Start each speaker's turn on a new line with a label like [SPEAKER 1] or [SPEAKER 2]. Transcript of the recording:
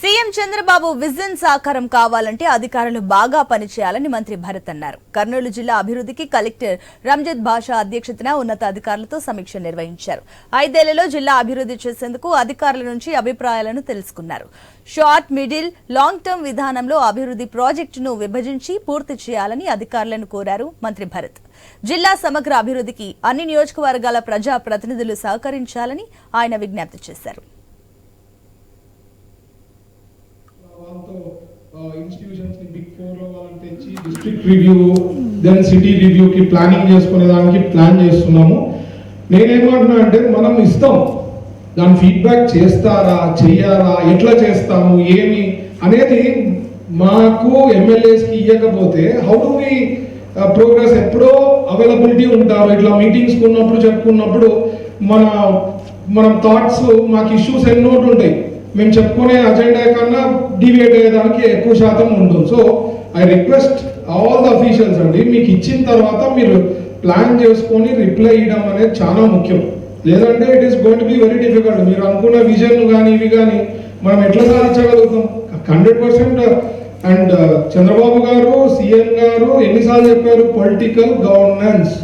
[SPEAKER 1] CM Chandrababu vision సాకారం కావాలంటే అధికారులు బాగా పనిచేయాలని మంత్రి భరత్ అన్నారు. కర్నూలు జిల్లా అభివృద్ధికి కలెక్టర్ రంజిత్ భాషా అధ్యక్షతన ఉన్నతాధికారులతో సమీక్ష నిర్వహించారు. ఐదేళ్ళలో జిల్లా అభివృద్ధి చేసేందుకు అధికారుల నుంచి అభిప్రాయాలను తెలుసుకున్నారు. షార్ట్ మిడిల్ లాంగ్ టర్మ్ విధానంలో అభివృద్ధి ప్రాజెక్టును విభజించి పూర్తి చేయాలని అధికారులను కోరారు మంత్రి భరత్. జిల్లా సమగ్ర అభివృద్ధికి అన్ని నియోజకవర్గాల ప్రజా ప్రతినిధులు సహకరించాలని ఆయన విజ్ఞప్తి చేశారు.
[SPEAKER 2] ఇన్స్టిట్యూషన్స్ని బిగ్ ఫోర్లో వాళ్ళని తెచ్చి డిస్ట్రిక్ట్ రివ్యూ దెన్ సిటీ రివ్యూకి ప్లానింగ్ చేసుకునే దానికి ప్లాన్ చేస్తున్నాము. నేనేమంటున్నా అంటే మనం ఇస్తాం. దాని ఫీడ్బ్యాక్ చేస్తారా చెయ్యారా ఎట్లా చేస్తాము ఏమి అనేది మాకు ఎమ్మెల్యేస్కి ఇవ్వకపోతే హౌ డు వి ప్రోగ్రెస్ ఎప్పుడో అవైలబిలిటీ ఉంటారు. ఇట్లా మీటింగ్స్ ఉన్నప్పుడు చెప్పుకున్నప్పుడు మన మనం థాట్స్ మాకు ఇష్యూస్ ఎన్నోటి ఉంటాయి మేము చెప్పుకునే అజెండా కన్నా డివియేట్ అయ్యేదానికి ఎక్కువ శాతం ఉంటుంది so I request all the officials అండి మీకు ఇచ్చిన తర్వాత మీరు ప్లాన్ చేసుకొని రిప్లై ఇవ్వడం అనేది చాలా ముఖ్యం. లేదంటే it is going to be very difficult మీరు అనుకున్న విజన్ కానీ ఇవి కానీ మనం ఎట్లా సాధించగలుగుతాం? Hundred percent and Chandrababu garu CM garu ఎన్నిసార్లు చెప్పారు? Political governance